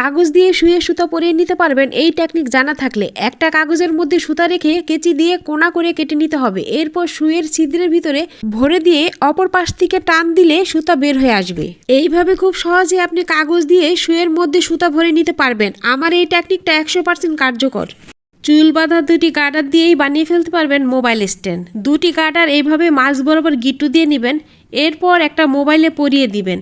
কাগজ দিয়ে শুয়ে সুতা পরিয়ে নিতে পারবেন। এই টেকনিক জানা থাকলে একটা কাগজের মধ্যে সুতা রেখে কেচি দিয়ে কোনা করে কেটে নিতে হবে। এরপর শুয়ের ছিদ্রের ভিতরে ভরে দিয়ে অপর পাশ থেকে টান দিলে সুতা বের হয়ে আসবে। এইভাবে খুব সহজে আপনি কাগজ দিয়ে শুয়ের মধ্যে সুতা ভরে নিতে পারবেন। আমার এই টেকনিকটা একশো পার্সেন্ট কার্যকর। চুল বাঁধা দুটি গার্ডার দিয়েই বানিয়ে ফেলতে পারবেন মোবাইল স্ট্যান্ড। দুটি গার্ডার এইভাবে মাছ বরাবর গিট্টু দিয়ে নেবেন। এরপর একটা মোবাইলে পরিয়ে দিবেন।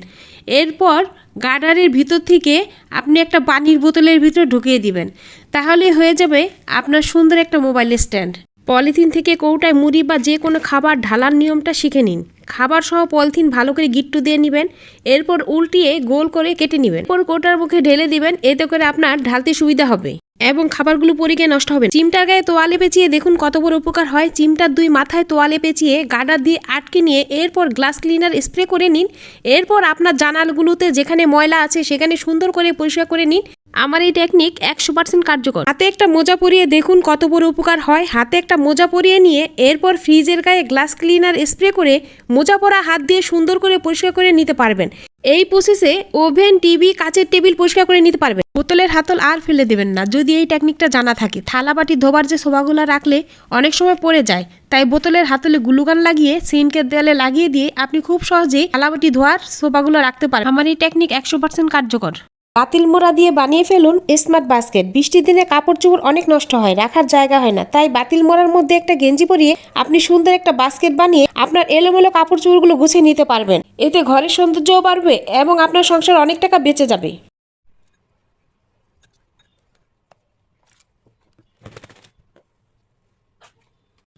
এরপর গার্ডারের ভিতর থেকে আপনি একটা পানির বোতলের ভিতরে ঢুকিয়ে দিবেন। তাহলে হয়ে যাবে আপনার সুন্দর একটা মোবাইল স্ট্যান্ড। পলিথিন থেকে কৌটায় মুড়ি বা যে কোনো খাবার ঢালার নিয়মটা শিখে নিন। খাবার সহ পলিথিন ভালো করে গিট্টু দিয়ে নেবেন, এরপর উল্টিয়ে গোল করে কেটে নেবেন। এরপর কৌটার মুখে ঢেলে দিবেন, এতে করে আপনার ঢালতে সুবিধা হবে। এবং খাবারগুলো পরে গিয়ে নষ্ট হবে চিমটার গায়ে তোয়ালে পেঁচিয়ে দেখুন কত বড় উপকার হয়। চিমটার দুই মাথায় তোয়ালে পেঁচিয়ে গার্ডার দিয়ে আটকে নিয়ে এরপর গ্লাস ক্লিনার স্প্রে করে নিন। এরপর আপনার জানালগুলোতে যেখানে ময়লা আছে সেখানে সুন্দর করে পরিষ্কার করে নিন। আমার এই টেকনিক একশো পার্সেন্ট কার্যকর। হাতে একটা মোজা পরিয়ে দেখুন কত বড় উপকার হয়। হাতে একটা মোজা পরিয়ে নিয়ে এরপর ফ্রিজের গায়ে গ্লাস ক্লিনার স্প্রে করে মোজা পরা হাত দিয়ে সুন্দর করে পরিষ্কার করে নিতে পারবেন। এই প্রসেসে ওভেন টিভি কাচের টেবিল পরিষ্কার করে নিতে পারবেন। বোতলের হাতল আর ফেলে দেবেন না। যদি এই টেকনিকটা জানা থাকে। থালা বাটি ধোবার যে শোভাগুলো রাখলে অনেক সময় পড়ে যায়। তাই বোতলের হাতলে গ্লুগান লাগিয়ে, সিনকের দেয়ালে লাগিয়ে দিয়ে আপনি খুব সহজেই থালা বাটি ধোয়ার শোভাগুলো রাখতে পারেন। আমার এই টেকনিক একশো পার্সেন্ট কার্যকর। বাতিল মোড়া দিয়ে বানিয়ে ফেলুন স্মার্ট বাস্কেট। বৃষ্টির দিনে কাপড় চোপড় অনেক নষ্ট হয়, রাখার জায়গা হয় না। তাই বাতিল মোড়ার মধ্যে একটা গেঞ্জি পরিয়ে আপনি সুন্দর একটা বাস্কেট বানিয়ে আপনার এলোমেলো কাপড় চোপড়গুলো গুছিয়ে নিতে পারবেন। এতে ঘরের সৌন্দর্যও বাড়বে এবং আপনার সংসার অনেক টাকা বেঁচে যাবে।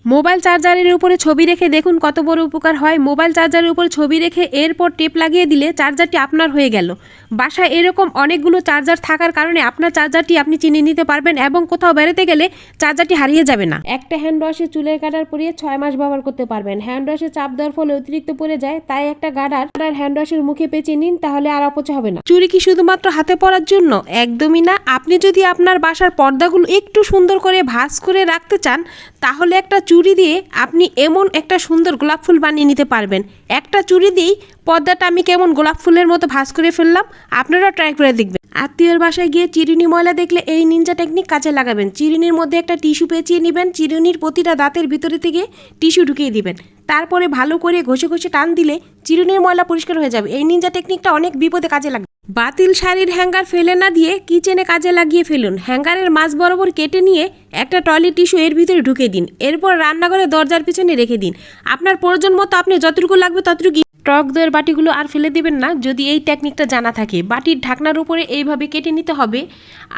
মোবাইল চার্জারের উপরে ছবি রেখে দেখুন কত বড় উপকার হয়। মোবাইল চার্জারের উপরে ছবি রেখে এরপর টেপ লাগিয়ে দিলে চার্জারটি আপনার হয়ে গেল। বাসায় এরকম অনেকগুলো চার্জার থাকার কারণে আপনার চার্জারটি আপনি চিনে নিতে পারবেন এবং কোথাও বেরোতে গেলে চার্জারটি হারিয়ে যাবে না। একটা হ্যান্ড ওয়াশে চুলের গার্ডার পরিয়ে ছয় মাস ব্যবহার করতে পারবেন। হ্যান্ড ওয়াশে চাপ দেওয়ার ফলে অতিরিক্ত পড়ে যায়, তাই একটা গার্ডার গার্ডার হ্যান্ড ওয়াশের মুখে পেঁচিয়ে নিন, তাহলে আর অপচয় হবে না। চুরি কি শুধুমাত্র হাতে পরার জন্য? একদমই না। আপনি যদি আপনার বাসার পর্দাগুলো একটু সুন্দর করে ভাঁজ করে রাখতে চান, তাহলে একটা চুড়ি দিয়ে আপনি এমন একটা সুন্দর গোলাপ ফুল বানিয়ে নিতে পারবেন। একটা চুড়ি দিয়েই পর্দাটা আমি কেমন গোলাপ ফুলের মতো ভাঁজ করে ফেললাম, আপনারাও ট্রাই করে দেখবেন। আত্মীয়র বাসায় গিয়ে চিরুনি ময়লা দেখলে এই নিনজা টেকনিক কাজে লাগাবেন। চিরুনির মধ্যে একটা টিস্যু পেঁচিয়ে নেবেন, চিরুনির প্রতিটা দাঁতের ভিতরে থেকে টিস্যু ঢুকিয়ে দিবেন। তারপরে ভালো করে ঘষে ঘষে টান দিলে চিরুনির ময়লা পরিষ্কার হয়ে যাবে। এই নিনজা টেকনিকটা অনেক বিপদে কাজে লাগবে বাতিল শাড়ির হ্যাঙ্গার ফেলে না দিয়ে কিচেনে কাজে লাগিয়ে ফেলুন। হ্যাঙ্গারের মাছ বরাবর কেটে নিয়ে একটা টয়লেট টিস্যু এর ভিতরে ঢুকে দিন। এরপর রান্নাঘরে দরজার পিছনে রেখে দিন। আপনার প্রয়োজন মতো আপনি যতটুকু লাগবে ততটুকু টক দইয়ের বাটিগুলো আর ফেলে দেবেন না, যদি এই টেকনিকটা জানা থাকে। বাটির ঢাকনার উপরে এইভাবে কেটে নিতে হবে।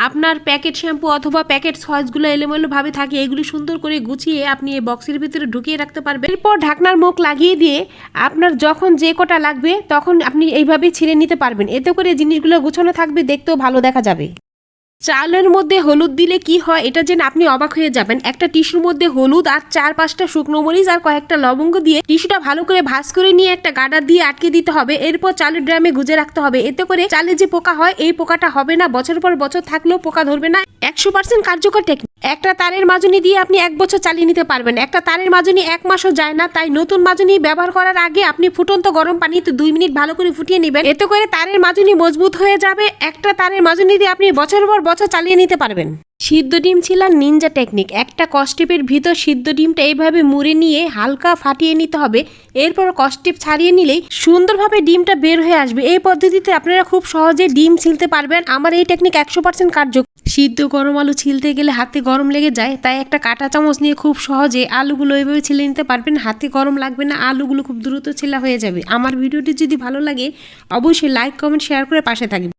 আপনার প্যাকেট শ্যাম্পু অথবা প্যাকেট সসগুলো এলোমেলোভাবে থাকে, এগুলি সুন্দর করে গুছিয়ে আপনি এই বক্সের ভিতরে ঢুকিয়ে রাখতে পারবেন। এরপর ঢাকনার মুখ লাগিয়ে দিয়ে আপনার যখন যে কটা লাগবে, তখন আপনি এইভাবে ছিঁড়ে নিতে পারবেন। এতে করে জিনিসগুলো গুছানো থাকবে, দেখতেও ভালো দেখা যাবে। চালের মধ্যে হলুদ দিলে কি হয় এটা যেন আপনি অবাক হয়ে যাবেন। একটা টিস্যুর মধ্যে হলুদ আর চার পাঁচটা শুকনো মরিচ আর কয়েকটা লবঙ্গ দিয়ে টিস্যুটা ভালো করে ভাস করে নিয়ে একটা গাডা দিয়ে আটকে দিতে হবে। এরপর চালের ড্রামে গুজে রাখতে হবে। এতে করে চালে যে পোকা হয়, এই পোকাটা হবে না। বছর পর বছর থাকলেও পোকা ধরবে না। একশো পার্সেন্ট কার্যকর টেকনিক একটা তারের মাজনি দিয়ে আপনি এক বছর চালিয়ে নিতে পারবেন। একটা তারের মাজনি এক মাসও যায় না, তাই নতুন মাজনি ব্যবহার করার আগে আপনি ফুটন্ত গরম পানিতে দুই মিনিট ভালো করে ফুটিয়ে নেবেন। এতে করে তারের মাজনি মজবুত হয়ে যাবে। একটা তারের মাজনি দিয়ে আপনি বছরের পর বছর চালিয়ে নিতে পারবেন। সিদ্ধ ডিম ছিল নিনজা টেকনিক একটা কস্টিপের ভিতর সিদ্ধ ডিমটা এইভাবে মুড়ে নিয়ে হালকা ফাটিয়ে নিতে হবে। এরপর কস্টিপ ছাড়িয়ে নিলেই সুন্দরভাবে ডিমটা বের হয়ে আসবে। এই পদ্ধতিতে আপনারা খুব সহজে ডিম ছিলতে পারবেন। আমার এই টেকনিক একশো পার্সেন্ট কার্যকর। সিদ্ধ গরম আলু ছিলতে গেলে হাতে গরম লেগে যায়, তাই একটা কাঁটা চামচ নিয়ে খুব সহজে আলুগুলো এইভাবে ছিলে নিতে পারবেন। হাতে গরম লাগবে না, আলুগুলো খুব দ্রুত ছেলা হয়ে যাবে। আমার ভিডিওটি যদি ভালো লাগে, অবশ্যই লাইক কমেন্ট শেয়ার করে পাশে থাকবেন।